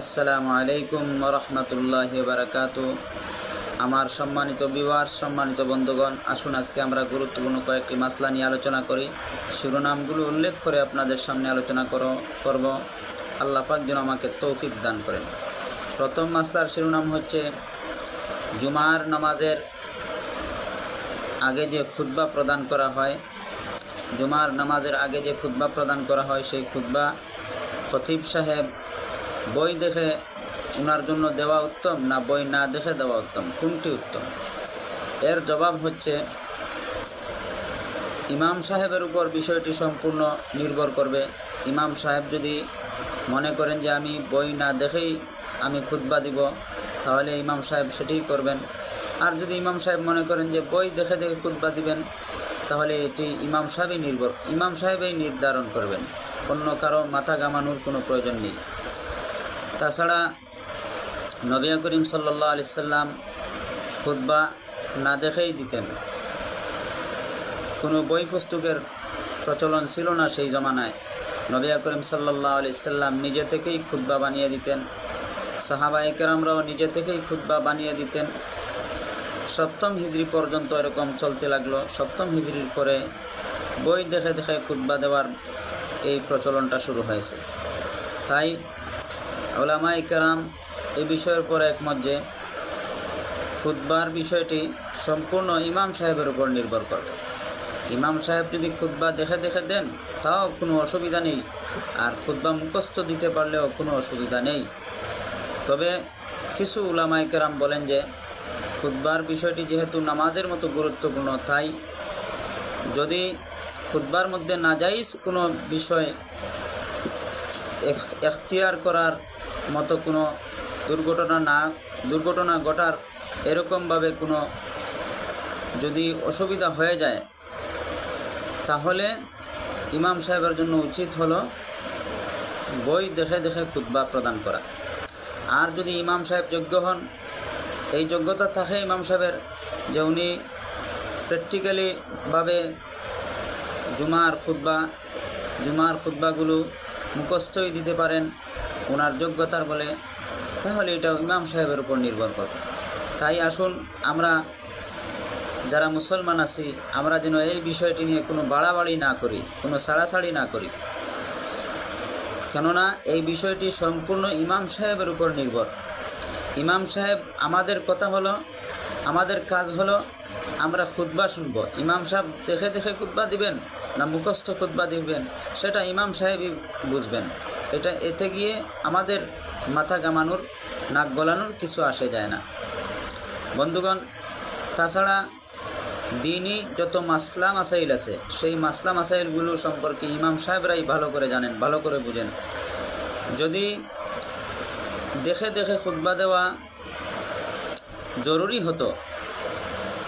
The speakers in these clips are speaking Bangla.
আসসালামু আলাইকুম রহমতুল্লাহ বারাকাতু আমার সম্মানিত বিবার সম্মানিত বন্ধুগণ, আসুন আজকে আমরা গুরুত্বপূর্ণ কয়েকটি মাসলা নিয়ে আলোচনা করি। শিরোনামগুলো উল্লেখ করে আপনাদের সামনে আলোচনা করো, করব। আল্লাহ পাক যেন আমাকে তৌফিক দান করেন। প্রথম মাসলার শিরোনাম হচ্ছে, জুমার নামাজের আগে যে খুতবা প্রদান করা হয়, জুমার নামাজের আগে যে খুতবা প্রদান করা হয়, সেই খুতবা খতিব সাহেব বই দেখে ওনার জন্য দেওয়া উত্তম না বই না দেখে দেওয়া উত্তম? কোনটি উত্তম? এর জবাব হচ্ছে, ইমাম সাহেবের উপর বিষয়টি সম্পূর্ণ নির্ভর করবে। ইমাম সাহেব যদি মনে করেন যে আমি বই না দেখেই আমি খুতবা দিব, তাহলে ইমাম সাহেব সেটিই করবেন। আর যদি ইমাম সাহেব মনে করেন যে বই দেখে দেখে খুতবা দিবেন, তাহলে এটি ইমাম সাহেবই নির্ভর, ইমাম সাহেবই নির্ধারণ করবেন। অন্য কারও মাথা গামানোর কোনো প্রয়োজন নেই। তাছাড়া নবিয়া করিম সাল্লাহ আলি সাল্লাম খুতবা না দেখেই দিতেন। কোনো বই পুস্তকের প্রচলন ছিল না সেই জমানায়। নবিয়া করিম সাল্লাহ আলি সাল্লাম নিজে থেকেই খুতবা বানিয়ে দিতেন। সাহাবাই কেরামরাও নিজে থেকেই খুতবা বানিয়ে দিতেন। সপ্তম হিজড়ি পর্যন্ত এরকম চলতে লাগল। সপ্তম হিজড়ির পরে বই দেখে দেখে খুতবা দেওয়ার এই প্রচলনটা শুরু হয়েছে। তাই ওলামা ইকরাম এই বিষয়ের উপর একমত যে খুতবার বিষয়টি সম্পূর্ণ ইমাম সাহেবের উপর নির্ভর করবে। ইমাম সাহেব যদি খুতবা দেখে দেখে দেন, তাও কোনো অসুবিধা নেই। আর খুতবা মুখস্থ দিতে পারলেও কোনো অসুবিধা নেই। তবে কিছু উলামা ইকরাম বলেন যে, খুতবার বিষয়টি যেহেতু নামাজের মতো গুরুত্বপূর্ণ, তাই যদি খুতবার মধ্যে নাজাইজ কোনো বিষয় এখতিয়ার করার মতো কোনো দুর্ঘটনা না, দুর্ঘটনা ঘটার এরকমভাবে কোনো যদি অসুবিধা হয়ে যায়, তাহলে ইমাম সাহেবের জন্য উচিত হলো বই দেখে দেখে খুতবা প্রদান করা। আর যদি ইমাম সাহেব যোগ্য হন, এই যোগ্যতা থাকে ইমাম সাহেবের যে উনি প্র্যাকটিক্যালিভাবে জুমার খুতবা, জুমার খুতবাগুলো মুখস্থই দিতে পারেন। ওনার যোগ্যতার বলে, তাহলে এটা ইমাম সাহেবের উপর নির্ভর করবে তাই আসুন, আমরা যারা মুসলমান আছি, আমরা যেন এই বিষয়টি নিয়ে কোনো বাড়াবাড়ি না করি, কোনো সাড়াসাড়ি না করি। কেননা, এই বিষয়টি সম্পূর্ণ ইমাম সাহেবের উপর নির্ভর। ইমাম সাহেব, আমাদের কথা হলো, আমাদের কাজ হলো, আমরা খুতবা শুনব। ইমাম সাহেব দেখে দেখে খুতবা দিবেন না মুখস্থ খুতবা দিবেন, সেটা ইমাম সাহেবই বুঝবেন। এটা এতে গিয়ে আমাদের মাথা গামানোর নাক গলানোর কিছু আসে যায় না। বন্ধুগণ, তাছাড়া দিনই যত মাসলা মাসাইল আছে, সেই মাসলা মাসাইলগুলো সম্পর্কে ইমাম সাহেবরাই ভালো করে জানেন, ভালো করে বুঝেন। যদি দেখে দেখে খুতবা দেওয়া জরুরি হতো,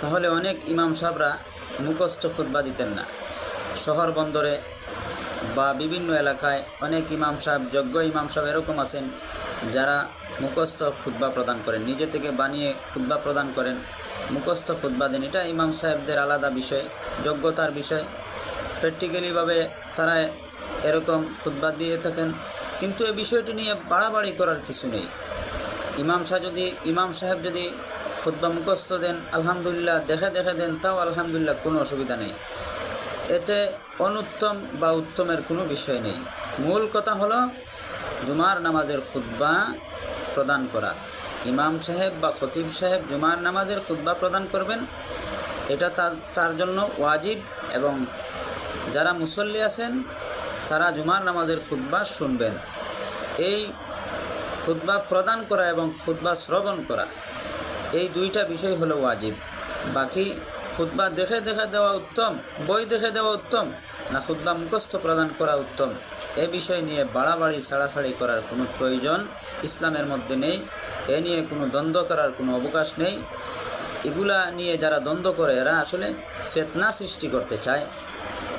তাহলে অনেক ইমাম সাহেবরা মুখস্থ খুতবা দিতেন না। শহর বন্দরে বা বিভিন্ন এলাকায় অনেক ইমাম সাহেব, যোগ্য ইমাম সাহেব এরকম আছেন যারা মুখস্থ খুতবা প্রদান করেন। নিজে থেকে বানিয়ে খুতবা প্রদান করেন। মুখস্থ খুতবা দেন। এটা ইমাম সাহেবদের আলাদা বিষয়, যোগ্যতার বিষয়। প্র্যাকটিক্যালিভাবে তারা এরকম খুতবা দিয়ে থাকেন। কিন্তু এই বিষয়টি নিয়ে বাড়াবাড়ি করার কিছু নেই। ইমাম সাহেব যদি, ইমাম সাহেব যদি খুতবা মুখস্থ দেন, আলহামদুলিল্লাহ, দেখে দেখে দেন, তাও আলহামদুলিল্লাহ কোনো অসুবিধা নেই। এতে অনুত্তম বা উত্তমের কোনো বিষয় নেই। মূল কথা হলো, জুমার নামাজের খুতবা প্রদান করা। ইমাম সাহেব বা খতিব সাহেব জুমার নামাজের খুতবা প্রদান করবেন। এটা তার তার জন্য ওয়াজিব এবং যারা মুসল্লি আছেন, তারা জুমার নামাজের খুতবা শুনবেন। এই খুতবা প্রদান করা এবং খুতবা শ্রবণ করা, এই দুইটা বিষয় হলো ওয়াজিব। বাকি খুতবা দেখে দেখে দেওয়া উত্তম, বই দেখে দেওয়া উত্তম, না খুতবা মুখস্থ প্রদান করা উত্তম? এ বিষয় নিয়ে বাড়াবাড়ি ছাড়াছাড়ি করার কোনো প্রয়োজন ইসলামের মধ্যে নেই। এ নিয়ে কোনো দ্বন্দ্ব করার কোনো অবকাশ নেই। এগুলা নিয়ে যারা দ্বন্দ্ব করে, এরা আসলে ফেতনা সৃষ্টি করতে চায়।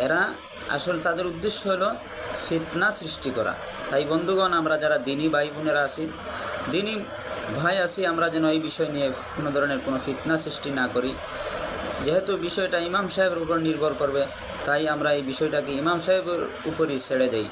এরা আসলে তাদের উদ্দেশ্য হলো ফিতনা সৃষ্টি করা। তাই বন্ধুগণ, আমরা যারা দিনী ভাই বোনেরা আছি, দিনী ভাই আছি, আমরা যেন এই বিষয় নিয়ে কোনো ধরনের কোনো ফিতনা সৃষ্টি না করি। যেহেতু বিষয়টা ইমাম সাহেবের উপর নির্ভর করবে, তাই আমরা এই বিষয়টাকে ইমাম সাহেবের উপরই ছেড়ে দেই।